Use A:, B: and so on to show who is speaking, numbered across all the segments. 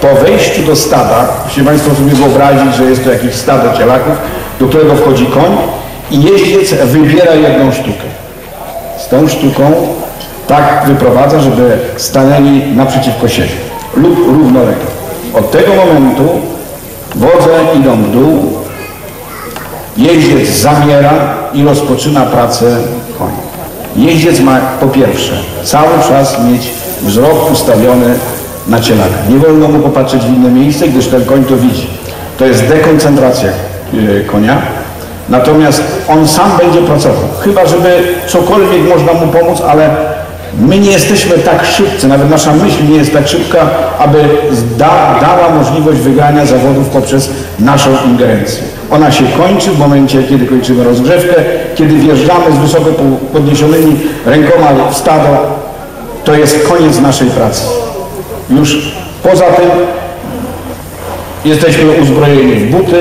A: Po wejściu do stada, jeśli Państwo sobie wyobrazić, że jest to jakieś stado cielaków, do którego wchodzi koń i jeździec wybiera jedną sztukę. Z tą sztuką tak wyprowadza, żeby stanęli naprzeciwko siebie lub równolegle. Od tego momentu wodze idą w dół, jeździec zamiera i rozpoczyna pracę konia. Jeździec ma po pierwsze cały czas mieć wzrok ustawiony na. Nie wolno mu popatrzeć w inne miejsce, gdyż ten koń to widzi. To jest dekoncentracja e, konia. Natomiast on sam będzie pracował. Chyba, żeby cokolwiek można mu pomóc, ale my nie jesteśmy tak szybcy, nawet nasza myśl nie jest tak szybka, aby da, dała możliwość wygrania zawodów poprzez naszą ingerencję. Ona się kończy w momencie, kiedy kończymy rozgrzewkę, kiedy wjeżdżamy z wysoko podniesionymi rękoma w stado. To jest koniec naszej pracy. Już poza tym jesteśmy uzbrojeni w buty,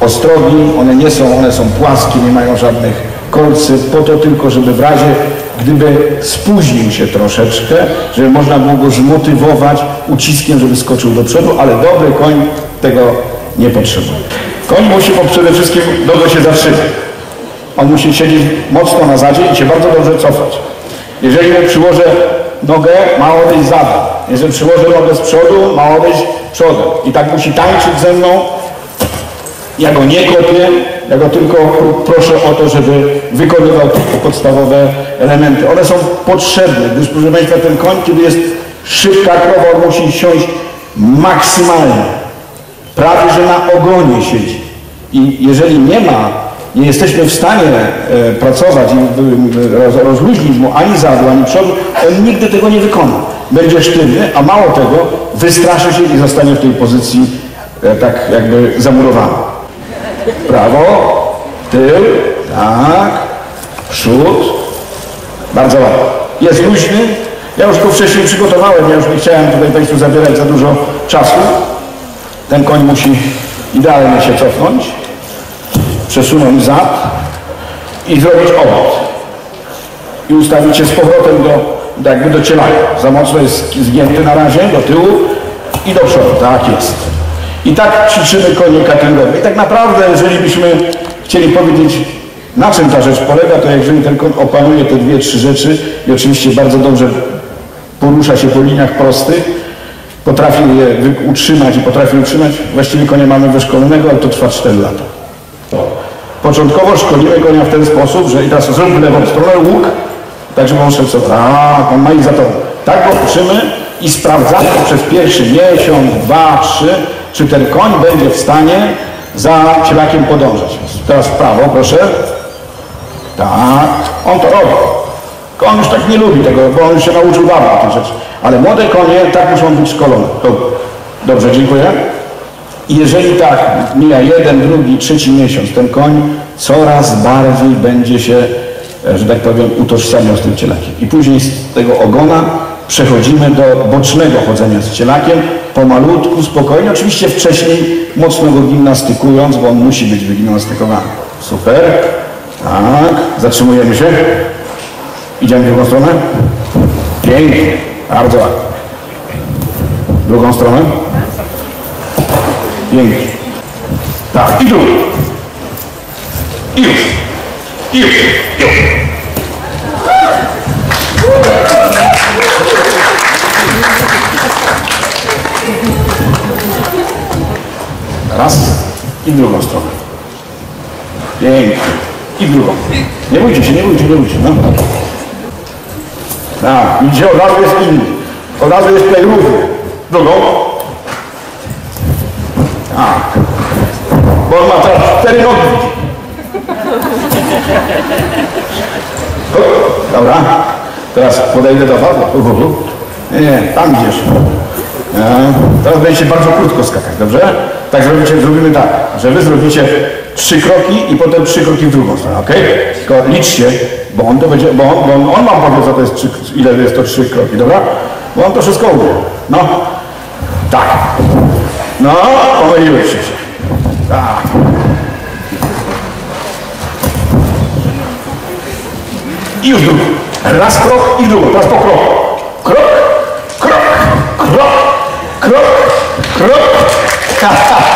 A: ostrogi, one nie są, one są płaskie, nie mają żadnych kolcy, po to tylko, żeby w razie, gdyby spóźnił się troszeczkę, żeby można było go zmotywować uciskiem, żeby skoczył do przodu, ale dobry koń tego nie potrzebuje. Koń musi przede wszystkim dobrze się zatrzymać. On musi siedzieć mocno na zadzie i się bardzo dobrze cofać. Jeżeli przyłożę nogę, ma odejść zadem. Jeżeli przyłożę nogę z przodu, ma odejść przodem. I tak musi tańczyć ze mną. Ja go nie kopię, ja go tylko proszę o to, żeby wykonywał podstawowe elementy. One są potrzebne, gdyż proszę Państwa, ten koń, kiedy jest szybka krowa, musi siąść maksymalnie prawie że na ogonie siedzi. I jeżeli nie ma, nie jesteśmy w stanie e, pracować i roz, rozluźnić mu ani zadu, ani przodu, on nigdy tego nie wykona. Będzie sztywny, a mało tego, wystraszy się i zostanie w tej pozycji e, tak jakby zamurowany. Prawo, tył, tak, przód, bardzo ładnie. Jest luźny, ja już go wcześniej przygotowałem, ja już nie chciałem tutaj Państwu zabierać za dużo czasu. Ten koń musi idealnie się cofnąć, przesunąć zad i zrobić obrót. I ustawić się z powrotem do, jakby do. Za mocno jest zgięty na razie, do tyłu i do przodu. Tak jest. I tak ćwiczymy konie cuttingowe. I tak naprawdę, jeżeli byśmy chcieli powiedzieć, na czym ta rzecz polega, to jeżeli ten koń opanuje te dwie, trzy rzeczy i oczywiście bardzo dobrze porusza się po liniach prostych, potrafił je utrzymać i potrafił utrzymać. Właściwie konia mamy wyszkolonego, ale to trwa 4 lata. Początkowo szkolimy konia w ten sposób, że i teraz zrób lewą stronę, łuk, tak żeby on szedł co, a, on ma ich za to. Tak go uczymy i sprawdzamy przez pierwszy miesiąc, dwa, trzy, czy ten koń będzie w stanie za cielakiem podążać. Teraz w prawo, proszę. Tak, on to robi. On już tak nie lubi tego, bo on już się nauczył dawno tych rzeczy. Ale młode konie tak muszą być szkolone. Dobrze, dziękuję. I jeżeli tak, mija jeden, drugi, trzeci miesiąc, ten koń coraz bardziej będzie się, że tak powiem, utożsamiał z tym cielakiem. I później z tego ogona przechodzimy do bocznego chodzenia z cielakiem, pomalutku, spokojnie, oczywiście wcześniej mocno go gimnastykując, bo on musi być wygimnastykowany. Super. Tak, zatrzymujemy się. Idziemy w drugą stronę. Pięknie. Bardzo ładnie. Drugą stronę. Pięknie. Tak, i tu. I już. już. Raz i drugą stronę. Pięknie. I drugą. Nie bójcie się, nie bójcie, nie bójcie. No. Tak, idzie od razu jest inny. Od razu jest. Drugą. Tak. Bo on ma teraz cztery nogi. Dobra. Teraz podejdę do was. Nie, nie, tam idziesz. Ja. Teraz będziecie bardzo krótko skakać, dobrze? Tak zrobicie, zrobimy tak, że wy zrobicie trzy kroki i potem trzy kroki w drugą stronę, ok? Tylko liczcie, bo on to będzie, bo on, bo on, wam powie, co to jest trzy, ile jest to trzy kroki, dobra? Bo on to wszystko umie. No, tak. No, pomyliłyście się. Tak. I już drugi. Raz krok i drugą, teraz po kroku. Krok, krok, krok, krok, Krok!